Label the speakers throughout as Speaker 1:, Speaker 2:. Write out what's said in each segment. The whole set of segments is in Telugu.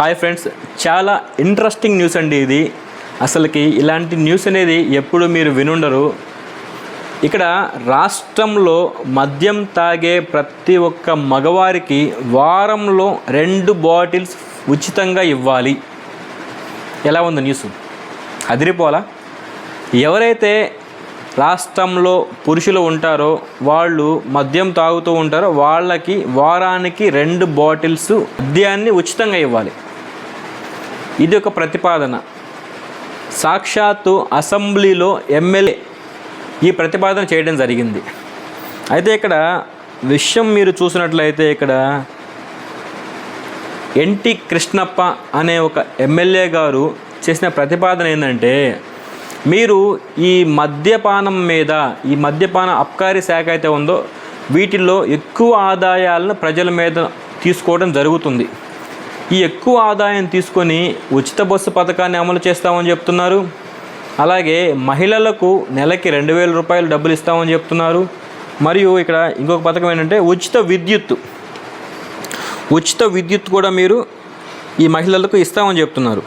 Speaker 1: హాయ్ ఫ్రెండ్స్ చాలా ఇంట్రెస్టింగ్ న్యూస్ అండి ఇది. అసలుకి ఇలాంటి న్యూస్ అనేది ఎప్పుడు మీరు వినుండరు. ఇక్కడ రాష్ట్రంలో మద్యం తాగే ప్రతి ఒక్క మగవారికి వారంలో రెండు బాటిల్స్ ఉచితంగా ఇవ్వాలి. ఎలా ఉంది న్యూస్ అదిరిపోలా ఎవరైతే రాష్ట్రంలో పురుషులు ఉంటారో వాళ్ళు మద్యం తాగుతూ ఉంటారో వాళ్ళకి వారానికి రెండు బాటిల్స్ మద్యాన్ని ఉచితంగా ఇవ్వాలి. ఇది ఒక ప్రతిపాదన. సాక్షాత్తు అసెంబ్లీలో ఎమ్మెల్యే ఈ ప్రతిపాదన చేయడం జరిగింది. అయితే ఇక్కడ విషయం మీరు చూసినట్లయితే ఇక్కడ ఎన్టీ కృష్ణప్ప అనే ఒక ఎమ్మెల్యే గారు చేసిన ప్రతిపాదన ఏంటంటే మీరు ఈ మద్యపానం మీద ఈ మద్యపాన అబ్కారీ శాఖ అయితే ఉందో వీటిల్లో ఎక్కువ ఆదాయాలను ప్రజల మీద తీసుకోవడం జరుగుతుంది. ఈ ఎక్కువ ఆదాయం తీసుకొని ఉచిత బస్సు పథకాన్ని అమలు చేస్తామని చెప్తున్నారు. అలాగే మహిళలకు నెలకి రెండు వేల రూపాయలు డబ్బులు ఇస్తామని చెప్తున్నారు. మరియు ఇక్కడ ఇంకొక పథకం ఏంటంటే ఉచిత విద్యుత్ ఉచిత విద్యుత్ కూడా మీరు ఈ మహిళలకు ఇస్తామని చెప్తున్నారు.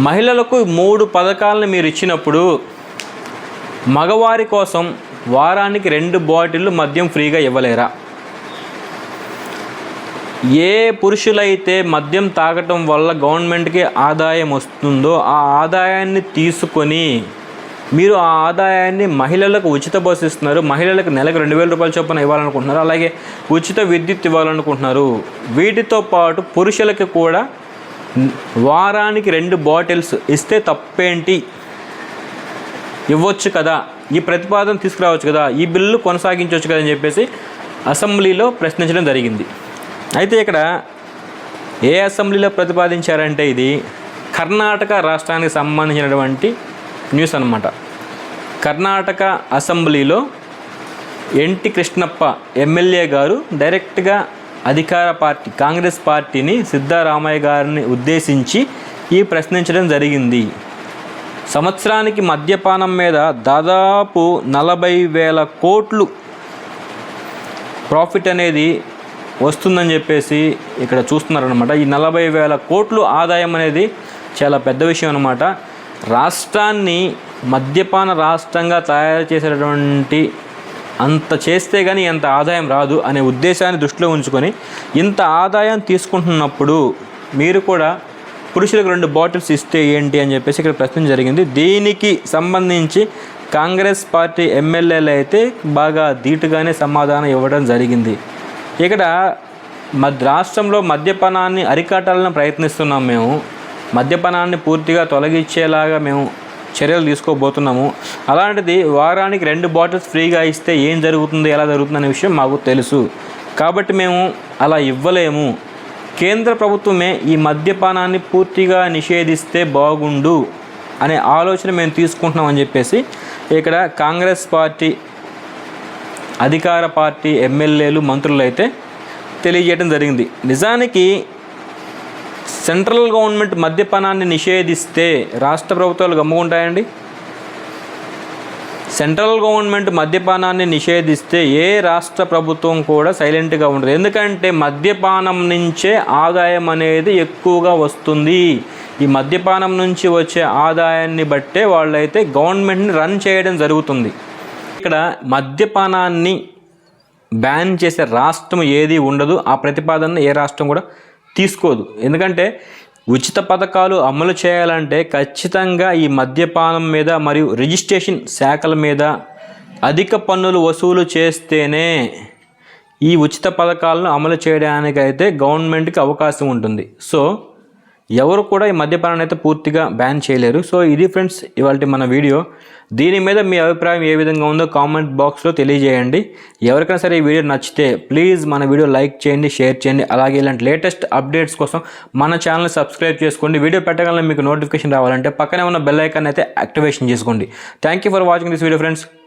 Speaker 1: మహిళలకు మూడు పథకాలను మీరు ఇచ్చినప్పుడు మగవారి కోసం వారానికి రెండు బాటిళ్ళు మద్యం ఫ్రీగా ఇవ్వలేరా? ఏ పురుషులైతే మద్యం తాగటం వల్ల గవర్నమెంట్కి ఆదాయం వస్తుందో ఆ ఆదాయాన్ని తీసుకొని మీరు ఆ ఆదాయాన్ని మహిళలకు ఉచిత బస్సు ఇస్తున్నారు. మహిళలకు నెలకు రెండు వేల రూపాయల చొప్పున ఇవ్వాలనుకుంటున్నారు. అలాగే ఉచిత విద్యుత్ ఇవ్వాలనుకుంటున్నారు. వీటితో పాటు పురుషులకి కూడా వారానికి రెండు బాటిల్స్ ఇస్తే తప్పేంటి? ఇవ్వచ్చు కదా. ఈ ప్రతిపాదన తీసుకురావచ్చు కదా. ఈ బిల్లు కొనసాగించవచ్చు కదా అని చెప్పేసి అసెంబ్లీలో ప్రశ్నించడం జరిగింది. అయితే ఇక్కడ ఏ అసెంబ్లీలో ప్రతిపాదించారంటే ఇది కర్ణాటక రాష్ట్రానికి సంబంధించినటువంటి న్యూస్ అన్నమాట. కర్ణాటక అసెంబ్లీలో ఎన్టీ కృష్ణప్ప ఎమ్మెల్యే గారు డైరెక్ట్గా అధికార పార్టీ కాంగ్రెస్ పార్టీని సిద్ధారామయ్య గారిని ఉద్దేశించి ఈ ప్రశ్నించడం జరిగింది. సంవత్సరానికి మద్యపానం మీద దాదాపు నలభై వేల కోట్లు ప్రాఫిట్ అనేది వస్తుందని చెప్పేసి ఇక్కడ చూస్తున్నారనమాట ఈ నలభై వేల కోట్లు ఆదాయం అనేది చాలా పెద్ద విషయం అనమాట రాష్ట్రాన్ని మద్యపాన రాష్ట్రంగా తయారు చేసేటటువంటి అంత చేస్తే కానీ ఎంత ఆదాయం రాదు అనే ఉద్దేశాన్ని దృష్టిలో ఉంచుకొని ఇంత ఆదాయం తీసుకుంటున్నప్పుడు మీరు కూడా పురుషులకు రెండు బాటిల్స్ ఇస్తే ఏంటి అని చెప్పేసి ఇక్కడ ప్రశ్న జరిగింది. దీనికి సంబంధించి కాంగ్రెస్ పార్టీ ఎమ్మెల్యేలు అయితే బాగా ధీటుగానే సమాధానం ఇవ్వడం జరిగింది. ఇక్కడ మద్ రాష్ట్రంలో మద్యపానాన్ని అరికట్టాలని ప్రయత్నిస్తున్నాం మేము. మద్యపానాన్ని పూర్తిగా తొలగించేలాగా మేము చర్యలు తీసుకోబోతున్నాము. అలాంటిది వారానికి రెండు బాటిల్స్ ఫ్రీగా ఇస్తే ఏం జరుగుతుంది ఎలా జరుగుతుంది అనే విషయం మాకు తెలుసు. కాబట్టి మేము అలా ఇవ్వలేము. కేంద్ర ప్రభుత్వమే ఈ మద్యపానాన్ని పూర్తిగా నిషేధిస్తే బాగుండు అనే ఆలోచన మేము తీసుకుంటున్నామని చెప్పేసి ఇక్కడ కాంగ్రెస్ పార్టీ అధికార పార్టీ ఎమ్మెల్యేలు మంత్రులు అయితే తెలియజేయడం జరిగింది. నిజానికి సెంట్రల్ గవర్నమెంట్ మద్యపానాన్ని నిషేధిస్తే రాష్ట్ర ప్రభుత్వాలు గమ్ముకుంటాయండి? సెంట్రల్ గవర్నమెంట్ మద్యపానాన్ని నిషేధిస్తే ఏ రాష్ట్ర ప్రభుత్వం కూడా సైలెంట్గా ఉండదు. ఎందుకంటే మద్యపానం నుంచే ఆదాయం అనేది ఎక్కువగా వస్తుంది. ఈ మద్యపానం నుంచి వచ్చే ఆదాయాన్ని బట్టే వాళ్ళైతే గవర్నమెంట్ని రన్ చేయడం జరుగుతుంది. ఇక్కడ మద్యపానాన్ని బ్యాన్ చేసే రాష్ట్రం ఏది ఉండదు ఆ ప్రతిపాదనను ఏ రాష్ట్రం కూడా తీసుకోదు. ఎందుకంటే ఉచిత పథకాలు అమలు చేయాలంటే ఖచ్చితంగా ఈ మద్యపానం మీద మరియు రిజిస్ట్రేషన్ శాఖల మీద అధిక పన్నులు వసూలు చేస్తేనే ఈ ఉచిత పథకాలను అమలు చేయడానికైతే గవర్నమెంట్కి అవకాశం ఉంటుంది. సో ఎవరు కూడా ఈ మద్యపానాన్ని అయితే పూర్తిగా బ్యాన్ చేయలేరు. సో ఇది ఫ్రెండ్స్ ఇవాళ మన వీడియో దీని మీద మీ అభిప్రాయం ఏ విధంగా ఉందో కామెంట్ బాక్స్లో తెలియజేయండి. ఎవరికైనా సరే ఈ వీడియో నచ్చితే ప్లీజ్ మన వీడియో లైక్ చేయండి షేర్ చేయండి. అలాగే ఇలాంటి లేటెస్ట్ అప్డేట్స్ కోసం మన ఛానల్ సబ్స్క్రైబ్ చేసుకోండి. వీడియో పెట్టగానే మీకు నోటిఫికేషన్ రావాలంటే పక్కనే ఉన్న బెల్ ఐకాన్ అయితే యాక్టివేషన్ చేసుకోండి. Thank you for watching this video friends